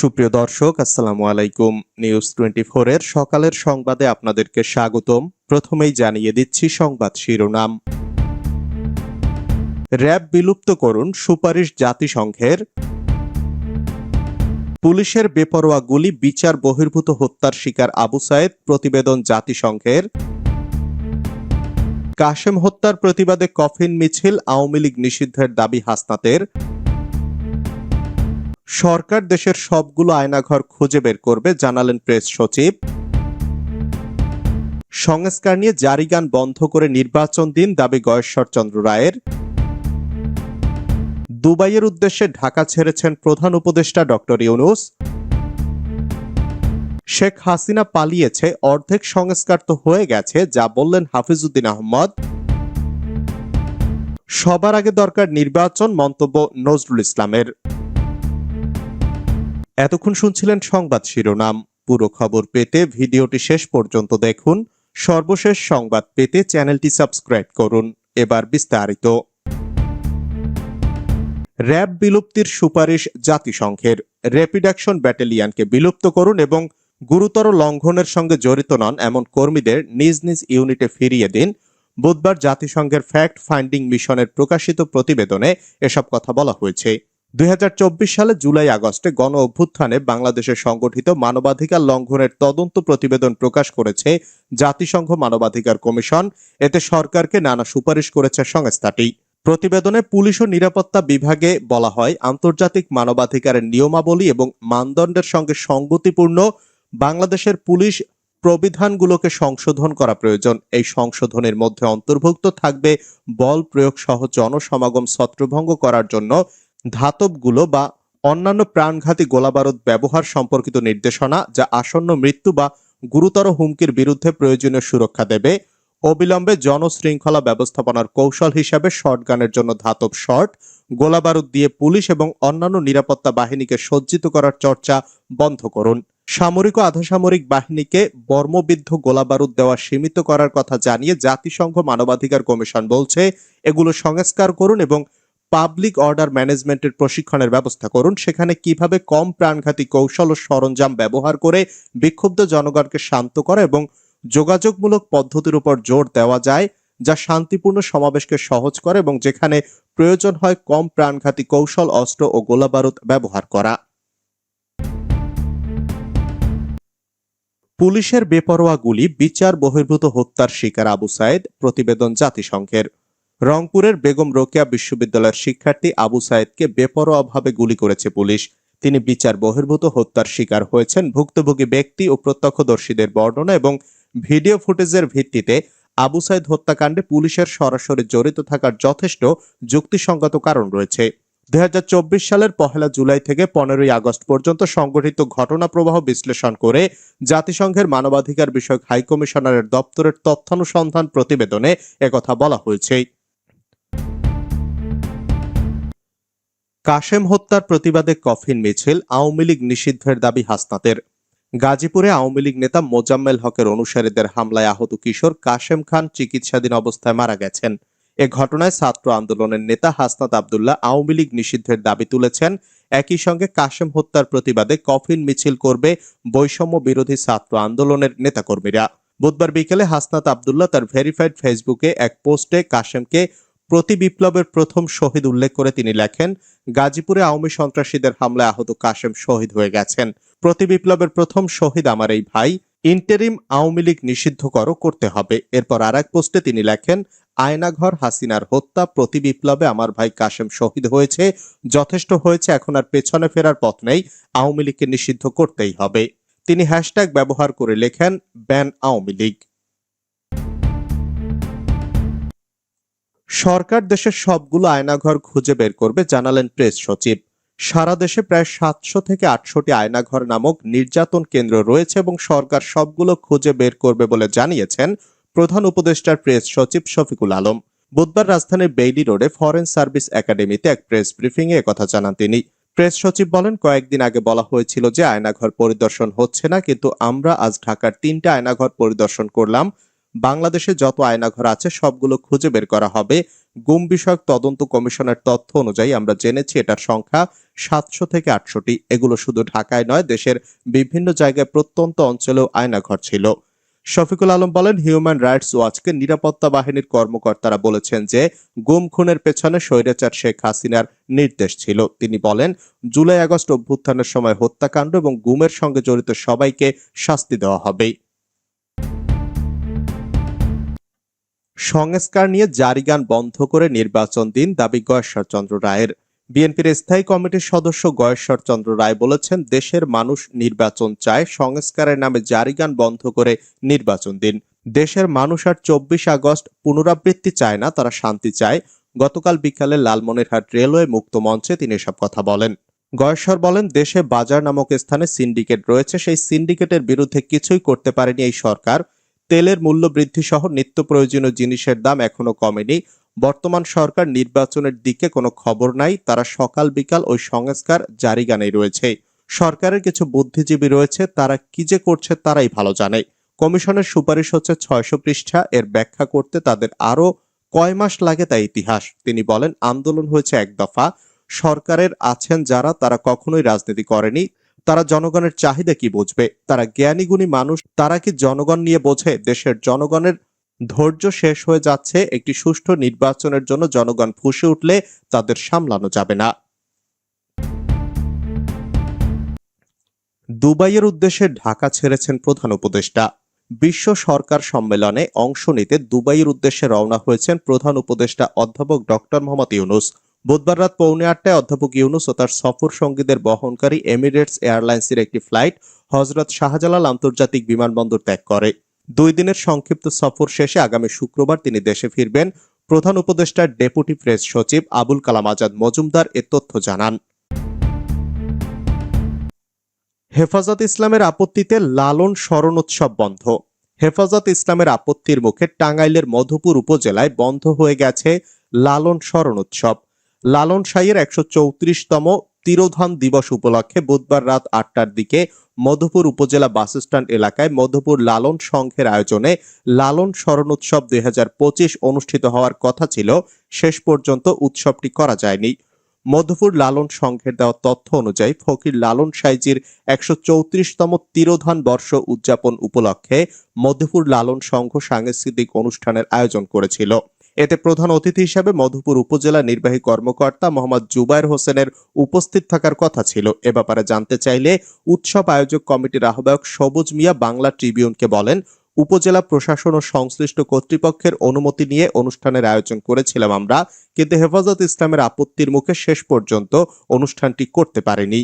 সুপ্রিয় দর্শক, আসসালামু আলাইকুম। নিউজ টোয়েন্টি এর সকালের সংবাদে আপনাদেরকে স্বাগতম। প্রথমেই জানিয়ে দিচ্ছি সংবাদ শিরোনাম। র্যাব বিলুপ্ত করুন সুপারিশ জাতিসংঘের। পুলিশের বেপরোয়া গুলি, বিচার বহির্ভূত হত্যার শিকার আবু সায়েদ, প্রতিবেদন জাতিসংঘের। কাশেম হত্যার প্রতিবাদে কফিন মিছিল, আওয়ামী লীগ নিষিদ্ধের দাবি হাসনাতের। সরকার দেশের সবগুলো আয়নাঘর খুঁজে বের করবে, জানালেন প্রেস সচিব। সংস্কার নিয়ে জারি গান বন্ধ করে নির্বাচন দিন দাবি গয়েশ্বরচন্দ্র রায়ের। দুবাইয়ের উদ্দেশ্যে ঢাকা ছেড়েছেন প্রধান উপদেষ্টা ডক্টর ইউনুস। শেখ হাসিনা পালিয়েছে, অর্ধেক সংস্কার তো হয়ে গেছে, যা বললেন হাফিজউদ্দিন আহমদ। সবার আগে দরকার নির্বাচন, মন্তব্য নজরুল ইসলামের। এতক্ষণ শুনছিলেন সংবাদ শিরোনাম। পুরো খবর পেতে ভিডিওটি শেষ পর্যন্ত দেখুন। সর্বশেষ সংবাদ পেতে চ্যানেলটি সাবস্ক্রাইব করুন। এবার বিস্তারিত। র্যাব বিলুপ্তির সুপারিশ জাতিসংঘের। র্যাপিড অ্যাকশন ব্যাটালিয়নকে বিলুপ্ত করুন এবং গুরুতর লঙ্ঘনের সঙ্গে জড়িত নন এমন কর্মীদের নিজ নিজ ইউনিটে ফিরিয়ে দিন। বুধবার জাতিসংঘের ফ্যাক্ট ফাইন্ডিং মিশনের প্রকাশিত প্রতিবেদনে এসব কথা বলা হয়েছে। দুই হাজার চব্বিশ সালে জুলাই আগস্টে গণ অভ্যুত্থানে বাংলাদেশে সংগঠিত মানবাধিকার লঙ্ঘনের তদন্ত প্রতিবেদন প্রকাশ করেছে জাতিসংঘ মানবাধিকার কমিশন। এতে সরকারকে নানা সুপারিশ করেছে সংস্থাটি। প্রতিবেদনে পুলিশ ও নিরাপত্তা বিভাগে বলা হয়, আন্তর্জাতিক মানবাধিকারের নিয়মাবলী এবং মানদণ্ডের সঙ্গে সঙ্গতিপূর্ণ বাংলাদেশের পুলিশ প্রবিধানগুলোকে সংশোধন করা প্রয়োজন। এই সংশোধনের মধ্যে অন্তর্ভুক্ত থাকবে বল প্রয়োগ সহ জনসমাগম ছত্রভঙ্গ করার জন্য ধাতবগুলো বা অন্যান্য প্রাণঘাতী গোলাবারুদ ব্যবহার সম্পর্কিত নির্দেশনা যা আসন্ন মৃত্যু বা গুরুতর হুমকির বিরুদ্ধে প্রয়োজনীয় সুরক্ষা দেবে, অবিলম্বে জনশৃঙ্খলা ব্যবস্থাপনার কৌশল হিসাবে শর্টগানের জন্য ধাতব শর্ট গোলাবারুদ দিয়ে পুলিশ এবং অন্যান্য নিরাপত্তা বাহিনীকে সজ্জিত করার চর্চা বন্ধ করুন। সামরিক ও আধাসামরিক বাহিনীকে বর্মবিদ্ধ গোলাবারুদ দেওয়া সীমিত করার কথা জানিয়ে জাতিসংঘ মানবাধিকার কমিশন বলছে, এগুলো সংস্কার করুন এবং পাবলিক অর্ডার ম্যানেজমেন্টের প্রশিক্ষণের ব্যবস্থা করুন। সেখানে কীভাবে কম প্রাণঘাতী কৌশল ও সরঞ্জাম ব্যবহার করে বিক্ষুব্ধ জনগণকে শান্ত করা এবং যোগাযোগমূলক পদ্ধতির উপর জোর দেওয়া যায়, যা শান্তিপূর্ণ সমাবেশকে সহজ করে এবং যেখানে প্রয়োজন হয় কম প্রাণঘাতী কৌশল, অস্ত্র ও গোলাবারুদ ব্যবহার করা। পুলিশের বেপরোয়া গুলি বিচার বহির্ভূত হত্যার শিকার আবু সায়েদ প্রতিবেদন জাতিসংঘের। রংপুরের বেগম রোকেয়া বিশ্ববিদ্যালয়ের শিক্ষার্থী আবু সায়েদকে বেপরোয়াভাবে গুলি করেছে পুলিশ। তিনি বিচার বহির্ভূত হত্যার শিকার হয়েছেন ভুক্তভোগী ব্যক্তি ও প্রত্যক্ষদর্শীদের বর্ণনা এবং ভিডিও ফুটেজের ভিত্তিতে আবু সাইদ হত্যাকাণ্ডে পুলিশের সরাসরি জড়িত থাকার যথেষ্ট যুক্তিসঙ্গত কারণ রয়েছে। দু হাজার চব্বিশ সালের পহেলা জুলাই থেকে পনেরোই আগস্ট পর্যন্ত সংগঠিত ঘটনা প্রবাহ বিশ্লেষণ করে জাতিসংঘের মানবাধিকার বিষয়ক হাইকমিশনারের দপ্তরের তথ্যানুসন্ধান প্রতিবেদনে একথা বলা হয়েছে। কাশেম হত্যার প্রতিবাদে কফিন মিছিল আওয়ামী লীগ নিষিদ্ধের দাবি হাসনাতের। গাজীপুরে আওয়ামী লীগ নেতা মোজাম্মেল হকের অনুসারীদের হামলায় আহত কিশোর কাশেম খান চিকিৎসাধীন অবস্থায় মারা গেছেন। এ ঘটনায় ছাত্র আন্দোলনের নেতা হাসনাত আবদুল্লাহ আওয়ামী লীগ নিষিদ্ধের দাবি তুলেছেন। একই সঙ্গে কাশেম হত্যার প্রতিবাদে কফিন মিছিল করবে বৈষম্য বিরোধী ছাত্র আন্দোলনের নেতাকর্মীরা। বুধবার বিকেলে হাসনাত আবদুল্লাহ তার ভেরিফাইড ফেসবুকে এক পোস্টে কাশেমকে প্রতি বিপ্লবের প্রথম শহীদ উল্লেখ করে তিনি লেখেন, গাজীপুরে আওয়ামী সন্ত্রাসীদের হামলায় আহত কাশেম শহীদ হয়ে গেছেন। প্রতি বিপ্লবের প্রথম শহীদ আমার এই ভাই। ইন্টারিম আওয়ামী লীগ নিষিদ্ধ করো, করতে হবে। এরপর আর এক পোস্টে তিনি লেখেন, আয়নাঘর হাসিনার হত্যা, প্রতি বিপ্লবে আমার ভাই কাশেম শহীদ হয়েছে, যথেষ্ট হয়েছে, এখন আর পেছনে ফেরার পথ নেই, আওয়ামী লীগকে নিষিদ্ধ করতেই হবে। তিনি হ্যাশট্যাগ ব্যবহার করে লেখেন, ব্যান আওয়ামী লীগ। সরকার দেশের সবগুলো আয়নাঘর খুঁজে বের করবে, জানালেন প্রেস সচিব। সারা দেশে প্রায় সাতশো থেকে আটশোটি আয়নাঘর নামক নির্যাতন কেন্দ্র রয়েছে এবং সরকার সবগুলো খুঁজে বের করবে বলে জানিয়েছেন প্রধান উপদেষ্টার প্রেস সচিব শফিকুল আলম। বুধবার রাজধানীর বেইলি রোডে ফরেন সার্ভিস একাডেমিতে এক প্রেস ব্রিফিংয়ে একথা জানান তিনি। প্রেস সচিব বলেন, কয়েকদিন আগে বলা হয়েছিল যে আয়নাঘর পরিদর্শন হচ্ছে না, কিন্তু আমরা আজ ঢাকার তিনটা আয়নাঘর পরিদর্শন করলাম বাংলাদেশে যত আয়নাঘর আছে, সবগুলো খুঁজে বের করা হবে। গুম বিষয়ক তদন্ত কমিশনের তথ্য অনুযায়ী আমরা জেনেছি এটার সংখ্যা সাতশো থেকে আটশোটি। এগুলো শুধু ঢাকায় নয়, দেশের বিভিন্ন জায়গায় প্রত্যন্ত অঞ্চলেও আয়নাঘর ছিল। শফিকুল আলম বলেন হিউম্যান রাইটস ওয়াচকে নিরাপত্তা বাহিনীর কর্মকর্তারা বলেছেন যে, গুম খুনের পেছনে স্বৈরাচার শেখ হাসিনার নির্দেশ ছিল। তিনি বলেন, জুলাই আগস্ট অভ্যুত্থানের সময় হত্যাকাণ্ড এবং গুমের সঙ্গে জড়িত সবাইকে শাস্তি দেওয়া হবে সংস্কার নিয়ে জারি গান বন্ধ করে নির্বাচন দিন দাবি গয়েশ্বর চন্দ্র রায়ের। বিএনপির স্থায়ী কমিটির সদস্য গয়েশ্বর চন্দ্র রায় বলেছেন, দেশের মানুষ নির্বাচন চায়, সংস্কারের নামে জারি গান বন্ধ করে নির্বাচন দিন। দেশের মানুষ আর চব্বিশ আগস্ট পুনরাবৃত্তি চায় না, তারা শান্তি চায়। গতকাল বিকালে লালমনিরহাট রেলওয়ে মুক্ত মঞ্চে তিনি এসব কথা বলেন। গয়েশ্বর বলেন, দেশে বাজার নামক স্থানে সিন্ডিকেট রয়েছে, সেই সিন্ডিকেটের বিরুদ্ধে কিছুই করতে পারেনি এই সরকার। তেলের মূল্য বৃদ্ধি সহ নিত্য প্রয়োজনীয় জিনিসের দাম এখনও কমেনি। বর্তমান সরকার নির্বাচনের দিকে কোনো খবর নাই। তারা সকাল বিকাল ওই সংস্কার জারি গানেই রয়েছে। সরকারের কিছু বুদ্ধিজীবী রয়েছে। তারা কি যে করছে তারাই ভালো জানে। কমিশনের সুপারিশ হচ্ছে ছয়শো পৃষ্ঠা। এর ব্যাখ্যা করতে তাদের আরও কয় মাস লাগে তা ইতিহাস। তিনি বলেন, আন্দোলন হয়েছে এক দফা। সরকারের আছেন যারা, তারা কখনোই রাজনীতি করেনি। তারা জনগণের চাহিদা কি বুঝবে? তারা জ্ঞানীগুণী মানুষ, তারা কি জনগণ নিয়ে বোঝে? দেশের জনগণের ধৈর্য শেষ হয়ে যাচ্ছে, একটি সুষ্ঠু নির্বাচনের জন্য জনগণ ফুসে উঠলে তাদের সামলানো যাবে না। দুবাইয়ের উদ্দেশ্যে ঢাকা ছেড়েছেন প্রধান উপদেষ্টা। বিশ্ব সরকার সম্মেলনে অংশ নিতে দুবাইয়ের উদ্দেশ্যে রওনা হয়েছেন প্রধান উপদেষ্টা অধ্যাপক ডক্টর মোহাম্মদ ইউনুস। বুধবার রাত পৌনে আটটায় অধ্যাপক ইউনুস ও তার সফর সঙ্গীদের বহনকারী এমিরেটস এয়ারলাইন্সের একটি ফ্লাইট হজরত শাহজালাল আন্তর্জাতিক বিমানবন্দর ত্যাগ করে। দুই দিনের সংক্ষিপ্ত সফর শেষে আগামী শুক্রবার তিনি দেশে ফিরবেন। প্রধান উপদেষ্টার ডেপুটি প্রেস সচিব আবুল কালাম আজাদ মজুমদার এ তথ্য জানান। হেফাজত ইসলামের আপত্তিতে লালন স্মরণ উৎসব বন্ধ। হেফাজত ইসলামের আপত্তির মুখে টাঙ্গাইলের মধুপুর উপজেলায় বন্ধ হয়ে গেছে লালন স্মরণ উৎসব। লালন সাইয়ের একশো চৌত্রিশতম তিরোধান দিবস উপলক্ষে বুধবার রাত আটটার দিকে মধুপুর উপজেলা বাসস্ট্যান্ড এলাকায় মধুপুর লালন সংঘের আয়োজনে লালন স্মরণ উৎসব দুই অনুষ্ঠিত হওয়ার কথা ছিল। শেষ পর্যন্ত উৎসবটি করা যায়নি। মধুপুর লালন সংঘের দেওয়া তথ্য অনুযায়ী ফকির লালন সাইজির একশো চৌত্রিশতম তিরোধান বর্ষ উদযাপন উপলক্ষে মধুপুর লালন সংঘ সাংস্কৃতিক অনুষ্ঠানের আয়োজন করেছিল। এতে প্রধান অতিথি হিসেবে মধুপুর উপজেলা নির্বাহী কর্মকর্তা মোহাম্মদ জুবায়ের হোসেনের উপস্থিত থাকার কথা ছিল। এ ব্যাপারে জানতে চাইলে উৎসব আয়োজক কমিটির আহ্বায়ক সবুজ মিয়া বাংলা ট্রিবিউনকে বলেন, উপজেলা প্রশাসন ও সংশ্লিষ্ট কর্তৃপক্ষের অনুমতি নিয়ে অনুষ্ঠানের আয়োজন করেছিলাম আমরা, কিন্তু হেফাজত ইসলামের আপত্তির মুখে শেষ পর্যন্ত অনুষ্ঠানটি করতে পারেনি।